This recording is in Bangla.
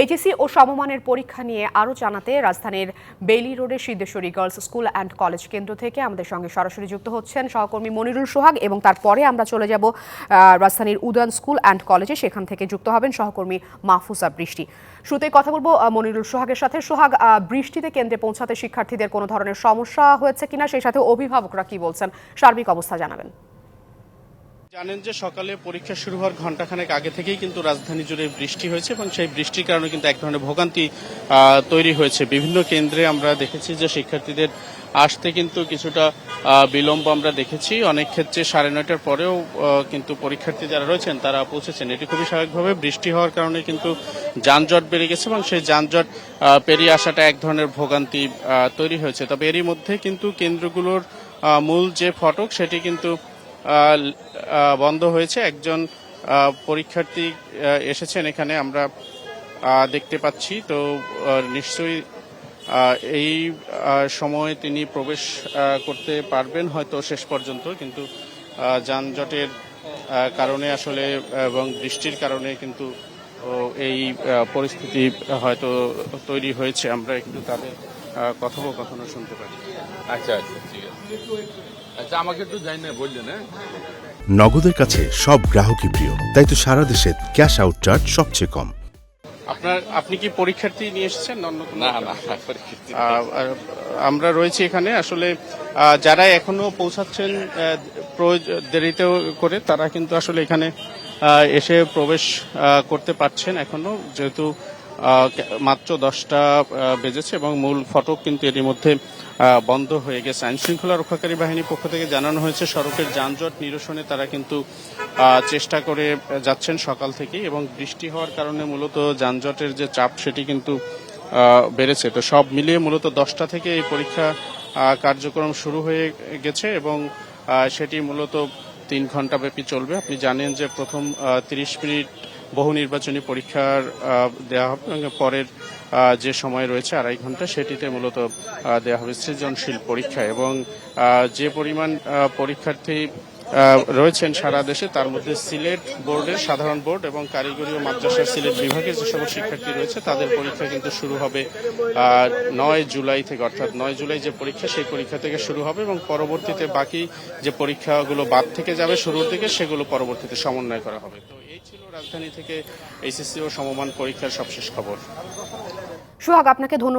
এইচএসসি ও সমমানের পরীক্ষা নিয়ে আরও জানাতে রাজধানীর বেইলি রোডের Siddheshwari girls school and college কেন্দ্র থেকে আমাদের সঙ্গে সরাসরি যুক্ত হচ্ছেন সহকর্মী মনিরুল সোহাগ এবং তারপরে আমরা চলে যাব রাজধানীর উদয়ন স্কুল অ্যান্ড কলেজে। সেখান থেকে যুক্ত হবেন সহকর্মী মাহফুজা বৃষ্টি। শুরুতেই কথা বলব মনিরুল সোহাগের সাথে। সোহাগ বৃষ্টিতে কেন্দ্রে পৌঁছাতে শিক্ষার্থীদের কোনো ধরনের সমস্যা হয়েছে কিনা? সেই সাথে অভিভাবকরা কি বলছেন? সার্বিক অবস্থা জানাবেন। জানেন যে সকালে পরীক্ষা শুরু হওয়ার ঘন্টাখানেক আগে থেকেই কিন্তু রাজধানী জুড়ে বৃষ্টি হয়েছে এবং সেই বৃষ্টির কারণে কিন্তু এক ধরনের ভোগান্তি তৈরি হয়েছে। বিভিন্ন কেন্দ্রে আমরা দেখেছি যে শিক্ষার্থীদের আসতে কিন্তু কিছুটা বিলম্ব আমরা দেখেছি। অনেক ক্ষেত্রে সাড়ে নয়টার পরেও কিন্তু পরীক্ষার্থী যারা রয়েছেন তারা পৌঁছেছেন। এটি খুবই স্বাভাবিকভাবে বৃষ্টি হওয়ার কারণে কিন্তু যানজট বেড়ে গেছে এবং সেই যানজট পেরিয়ে আসাটা এক ধরনের ভোগান্তি তৈরি হয়েছে। তবে এরই মধ্যে কিন্তু কেন্দ্রগুলোর মূল যে ফটক সেটি কিন্তু বন্ধ হয়েছে। একজন পরীক্ষার্থী এসেছেন এখানে। আমরা দেখতে পাচ্ছি। তো নিশ্চয়ই এই সময়ে তিনি প্রবেশ করতে পারবেন হয়তো শেষ পর্যন্ত। কিন্তু যানজটের কারণে আসলে, এবং বৃষ্টির কারণে কিন্তু এই পরিস্থিতি হয়তো তৈরি হয়েছে। আমরা একটু তাদের কথোপকথনও শুনতে পারি। আচ্ছা আচ্ছা ঠিক আছে। আচ্ছা আমাকে একটু জানি না বললেন হ্যাঁ? নগদের কাছে সব গ্রাহকই প্রিয় তাই তো সারা দেশে ক্যাশ আউট চার্জ সবচেয়ে কম। আপনার আপনি কি পরীক্ষার্থী নিয়ে এসেছেন অন্য কোনো না না আমরা রয়েছি এখানে আসলে যারা এখনও পৌঁছাচ্ছেন দেরিতে করে তারা কিন্তু আসলে এখানে এসে প্রবেশ করতে পারছেন এখনও যেহেতু মাত্র দশটা বেজেছে এবং মূল ফটক কিন্তু এরই মধ্যে বন্ধ হয়ে গেছে। আইন শৃঙ্খলা রক্ষাকারী বাহিনীর পক্ষ থেকে জানানো হয়েছে, সড়কের যানজট নিরসনে তারা কিন্তু চেষ্টা করে যাচ্ছেন সকাল থেকেই এবং বৃষ্টি হওয়ার কারণে মূলত যানজটের যে চাপ সেটি কিন্তু বেড়েছে। তো সব মিলিয়ে মূলত দশটা থেকে এই পরীক্ষা কার্যক্রম শুরু হয়ে গেছে এবং সেটি মূলত তিন ঘণ্টা ব্যাপী চলবে। আপনি জানেন যে প্রথম তিরিশ মিনিট বহু নির্বাচনী পরীক্ষার দেওয়া হবে পরের যে সময় রয়েছে আড়াই ঘণ্টা, সেটিতে মূলত দেওয়া হবে সৃজনশীল পরীক্ষা এবং যে পরিমাণ পরীক্ষার্থী রয়েছেন সারা দেশে, তার মধ্যে সিলেট বোর্ডের সাধারণ বোর্ড এবং কারিগরি ও মাদ্রাসার সিলেট বিভাগের যে সকল শিক্ষার্থী রয়েছে, তাদের পরীক্ষা কিন্তু শুরু হবে নয় জুলাই থেকে, অর্থাৎ নয় জুলাই যে পরীক্ষা, সেই পরীক্ষা থেকে শুরু হবে এবং পরবর্তীতে বাকি যে পরীক্ষাগুলো বাদ থেকে যাবে শুরুর দিকে, সেগুলো পরবর্তীতে সমন্বয় করা হবে। রাজধানী থেকে এইচএসসি ও সমমান পরীক্ষার সবশেষ খবর। সোহাগ আপনাকে ধন্যবাদ।